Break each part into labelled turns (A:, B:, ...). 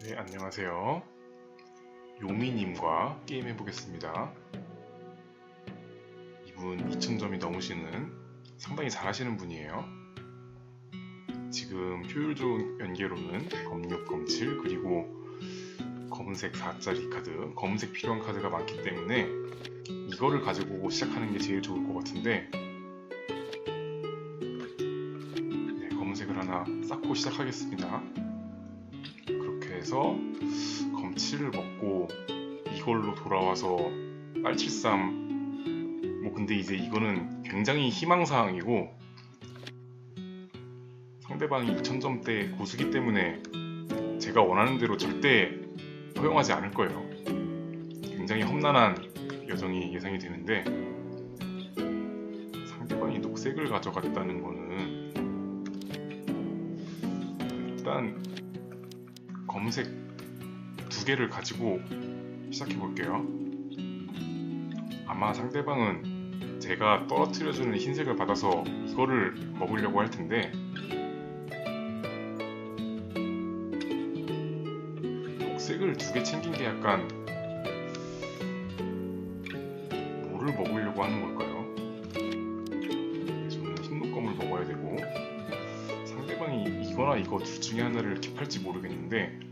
A: 네, 안녕하세요. 요미님과 게임 해 보겠습니다. 이분 2000점이 넘으시는 상당히 잘하시는 분이에요. 지금 효율 좋은 연계로는 검6, 검7, 그리고 검은색 4짜리 카드, 검은색 필요한 카드가 많기 때문에 이거를 가지고 시작하는 게 제일 좋을 것 같은데 네, 검은색을 하나 쌓고 시작하겠습니다. 해서 검치를 먹고 이걸로 돌아와서 빨칠삼 뭐 근데 이제 이거는 굉장히 희망사항이고 상대방이 2000점대 고수기 때문에 제가 원하는 대로 절대 허용하지 않을 거예요. 굉장히 험난한 여정이 예상이 되는데 상대방이 녹색을 가져갔다는 거는 일단 검색 두 개를 가지고 시작해 볼게요. 아마 상대방은 제가 떨어뜨려주는 흰색을 받아서 이거를 먹으려고 할 텐데 녹색을 두 개 챙긴 게 약간 뭐를 먹으려고 하는 걸까요? 저는 흰 녹검을 먹어야 되고 상대방이 이거나 이거 둘 중에 하나를 킵할지 모르겠는데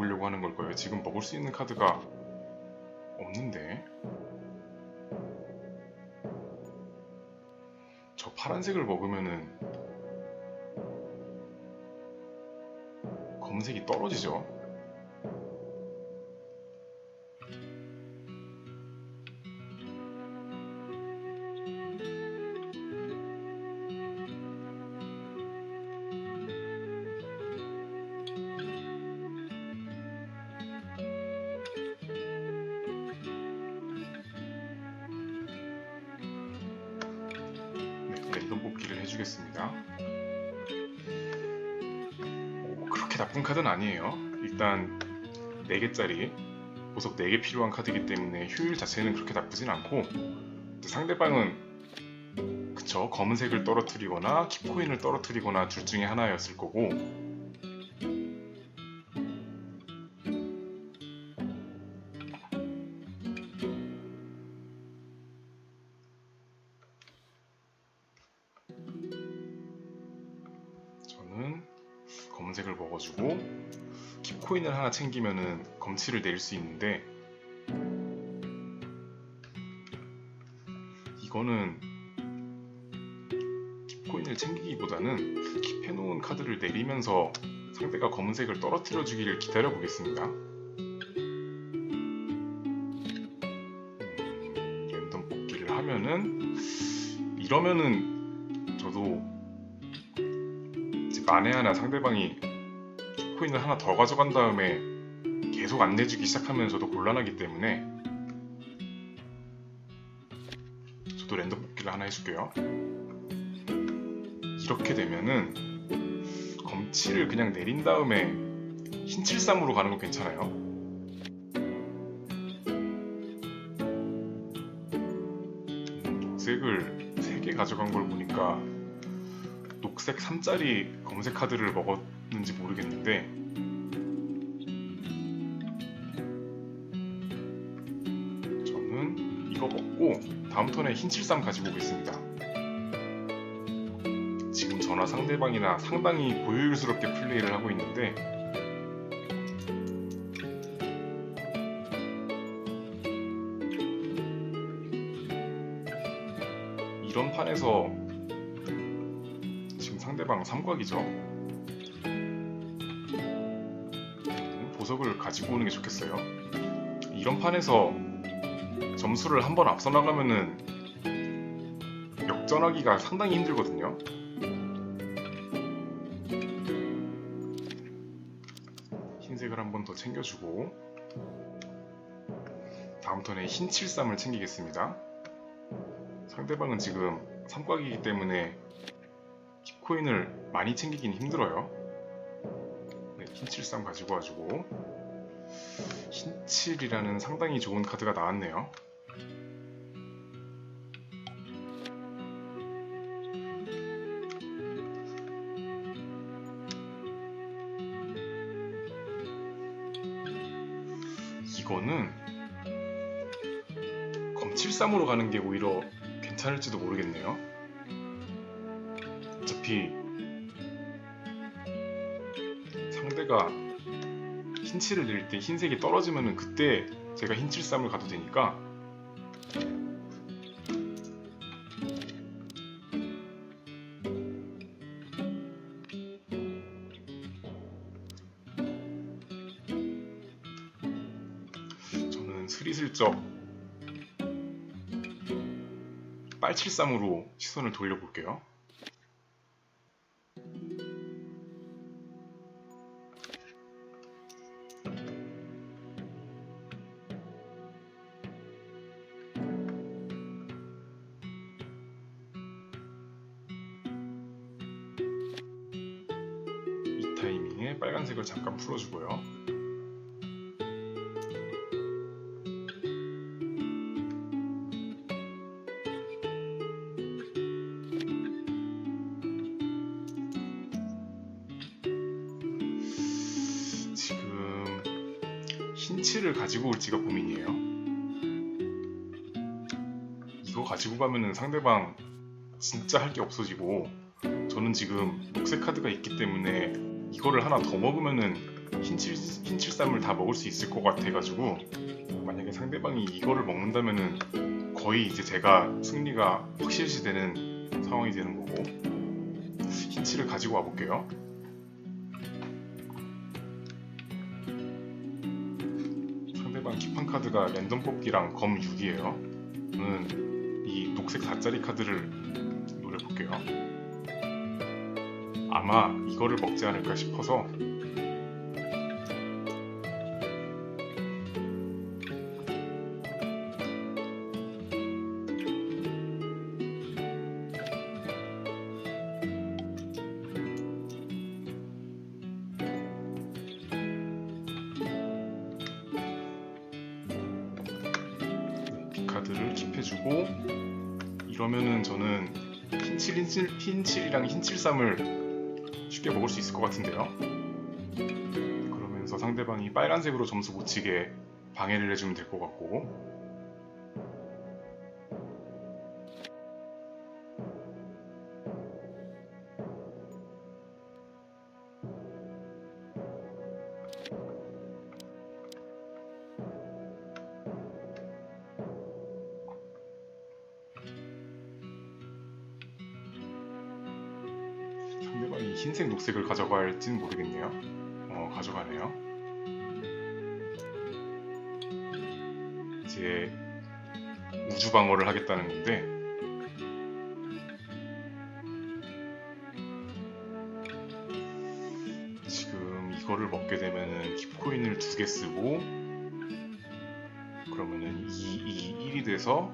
A: 먹으려고 하는 걸까요? 지금 먹을 수 있는 카드가 없는데 저 파란색을 먹으면은 검색이 떨어지죠. 해주겠습니다. 오, 그렇게 나쁜 카드는 아니에요. 일단 4개짜리 보석 4개 필요한 카드이기 때문에 효율 자체는 그렇게 나쁘진 않고 상대방은 그쵸 검은색을 떨어뜨리거나 킵코인을 떨어뜨리거나 둘 중에 하나였을 거고 코인을 하나 챙기면은 검치를 내릴 수 있는데 이거는 킵코인을 챙기기보다는 킵해놓은 카드를 내리면서 상대가 검은색을 떨어뜨려 주기를 기다려 보겠습니다. 음, 랜덤 뽑기를 하면은 이러면은 저도 이제 만에 하나 상대방이 코인을 하나 더 가져간 다음에 계속 안 내주기 시작하면 저도 곤란하기 때문에 저도 랜덤 뽑기를 하나 해줄게요. 이렇게 되면은 검치를 그냥 내린 다음에 흰 73으로 가는 거 괜찮아요. 음, 녹색을 3개 가져간 걸 보니까 녹색 3짜리 검색 카드를 먹었 는지 모르겠는데 저는 이거 먹고 다음 턴에 흰73 가지고 오겠습니다. 지금 저나 상대방이나 상당히 고효율스럽게 플레이를 하고 있는데 이런 판에서 지금 상대방 삼각이죠. 보석을 가지고 오는 게 좋겠어요. 이런 판에서 점수를 한 번 앞서 나가면은 역전하기가 상당히 힘들거든요. 흰색을 한 번 더 챙겨주고 다음 턴에 흰 73을 챙기겠습니다. 상대방은 지금 삼각이기 때문에 킵코인을 많이 챙기긴 힘들어요. 네, 흰칠쌈 가지고 와주고 흰칠이라는 상당히 좋은 카드가 나왔네요. 이거는 검칠쌈으로 가는 게 오히려 괜찮을지도 모르겠네요. 어차피 상대가 흰칠을 낼때 흰색이 떨어지면은 그때 제가 흰칠쌈을 가도 되니까 저는 스리슬쩍 빨칠쌈으로 시선을 돌려볼게요. 빨간색을 잠깐 풀어주고요. 지금 흰칠을 가지고 올지가 고민이에요. 이거 가지고 가면은 상대방 진짜 할 게 없어지고 저는 지금 녹색 카드가 있기 때문에 이거를 하나 더 먹으면은 흰칠 흰칠쌈을 다 먹을 수 있을 것 같아가지고 만약에 상대방이 이거를 먹는다면은 거의 이제 제가 승리가 확실시 되는 상황이 되는 거고 흰칠을 가지고 와볼게요. 상대방 기판 카드가 랜덤 뽑기랑 검 6이에요. 저는 이 녹색 4짜리 카드를 노려볼게요. 아마 이거를 먹지 않을까 싶어서. 이 카드를 킵해주고 이러면은 저는 흰칠, 흰칠, 흰칠이랑 흰칠쌈을 쉽게 먹을 수 있을 것 같은데요. 그러면서 상대방이 빨간색으로 점수 못 치게 방해를 해주면 될 것 같고 흰색, 녹색을 가져갈지는 모르겠네요. 어, 가져가네요. 이제 우주 방어를 하겠다는 건데 지금 이거를 먹게 되면은 킵코인을 두 개 쓰고 그러면은 2, 2, 1이 돼서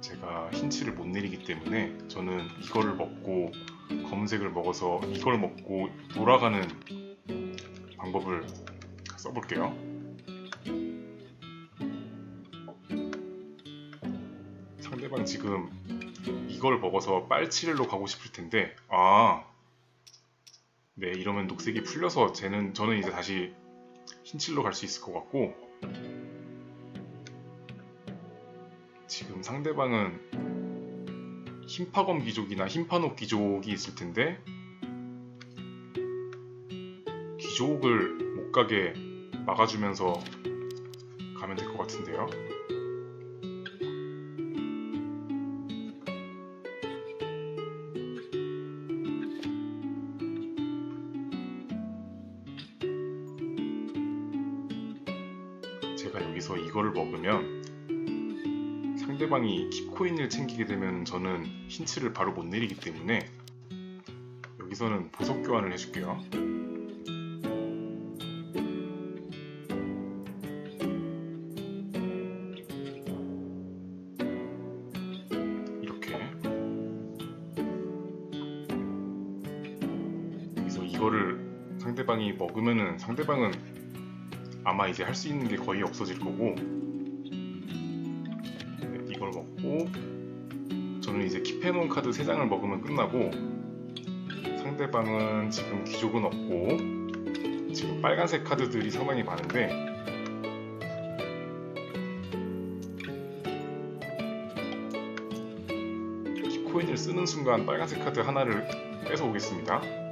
A: 제가 흰치를 못 내리기 때문에 저는 이거를 먹고 검은색을 먹어서 이걸 먹고 돌아가는 방법을 써볼게요. 상대방 지금 이걸 먹어서 빨치를로 가고 싶을 텐데 아, 네 이러면 녹색이 풀려서 쟤는 저는 이제 다시 흰칠로 갈 수 있을 것 같고 지금 상대방은 흰파검 귀족이나 흰파노 귀족이 있을 텐데 귀족을 못 가게 막아주면서 가면 될 것 같은데요. 상대방이 킵코인을 챙기게 되면 저는 힌트를 바로 못 내리기 때문에 여기서는 보석 교환을 해줄게요. 이렇게 이거를 상대방이 먹으면은 상대방은 아마 이제 할 수 있는 게 거의 없어질 거고 네, 저는 이제 킵해놓은 카드 3장을 먹으면 끝나고 상대방은 지금 귀족은 없고 지금 빨간색 카드들이 상당히 많은데 킵코인을 쓰는 순간 빨간색 카드 하나를 뺏어 오겠습니다.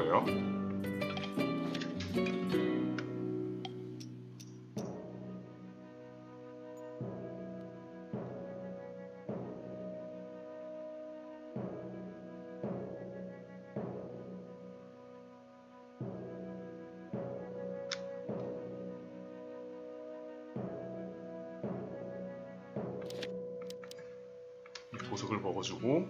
A: 거예요. 이 보석을 먹어주고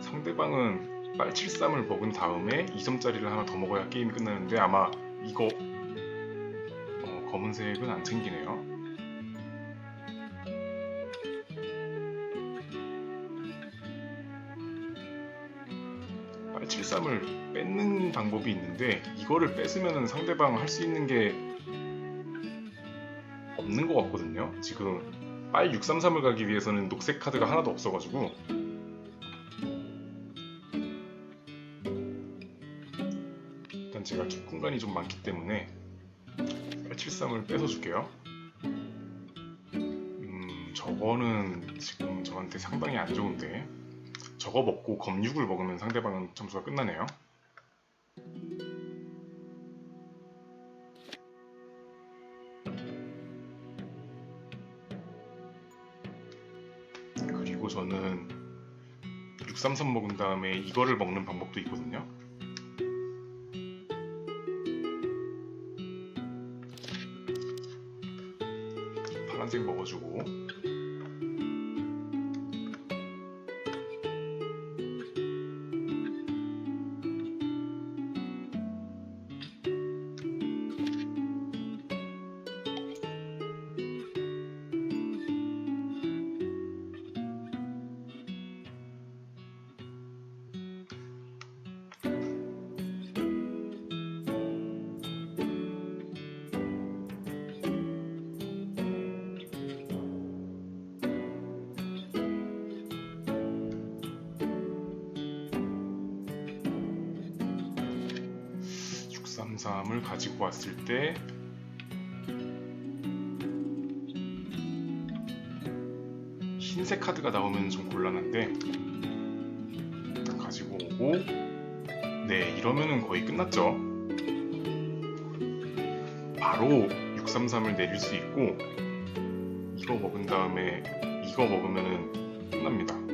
A: 상대방은 빨칠쌈을 먹은 다음에 2점짜리를 하나 더 먹어야 게임이 끝나는데 아마 이거 어, 검은색은 안 챙기네요. 빨칠쌈을 뺏는 방법이 있는데 이거를 뺏으면 상대방 할 수 있는 게 없는 것 같거든요. 지금 빨 633을 가기 위해서는 녹색 카드가 하나도 없어가지고 제가 킵 공간이 좀 많기 때문에 빨 73을 뺏어줄게요. 음 저거는 지금 저한테 상당히 안 좋은데 저거 먹고 검 6을 먹으면 상대방은 점수가 끝나네요. 그리고 저는 633 먹은 다음에 이거를 먹는 방법도 있거든요. 먹어주고 육 633을 가지고 왔을 때 흰색 카드가 나오면 좀 곤란한데 가지고 오고. 네 이러면은 거의 끝났죠. 바로 633을 내릴 수 있고 이거 먹은 다음에 이거 먹으면은 끝납니다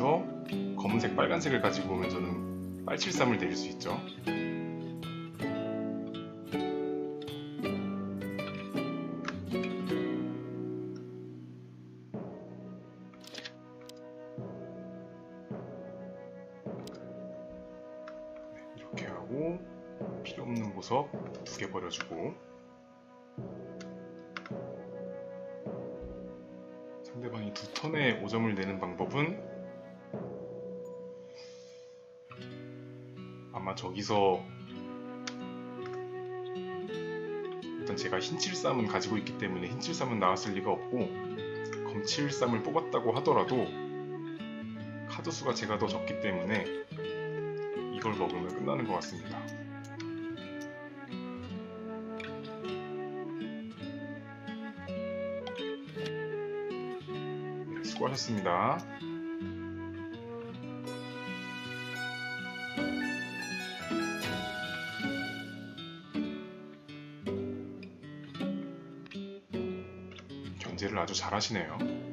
A: 여기서 검은색 빨간색을 가지고 오면 저는 빨칠삼을 내릴 수 있죠. 네, 이렇게 하고 필요 없는 보석 두 개 버려주고. 상대방이 두 턴에 5점을 내는 방법은 저기서 일단 제가 흰칠쌈은 가지고 있기 때문에 흰칠쌈은 나왔을 리가 없고 검칠쌈을 뽑았다고 하더라도 카드 수가 제가 더 적기 때문에 이걸 먹으면 끝나는 것 같습니다. 네, 수고하셨습니다. 견제를 아주 잘 하시네요.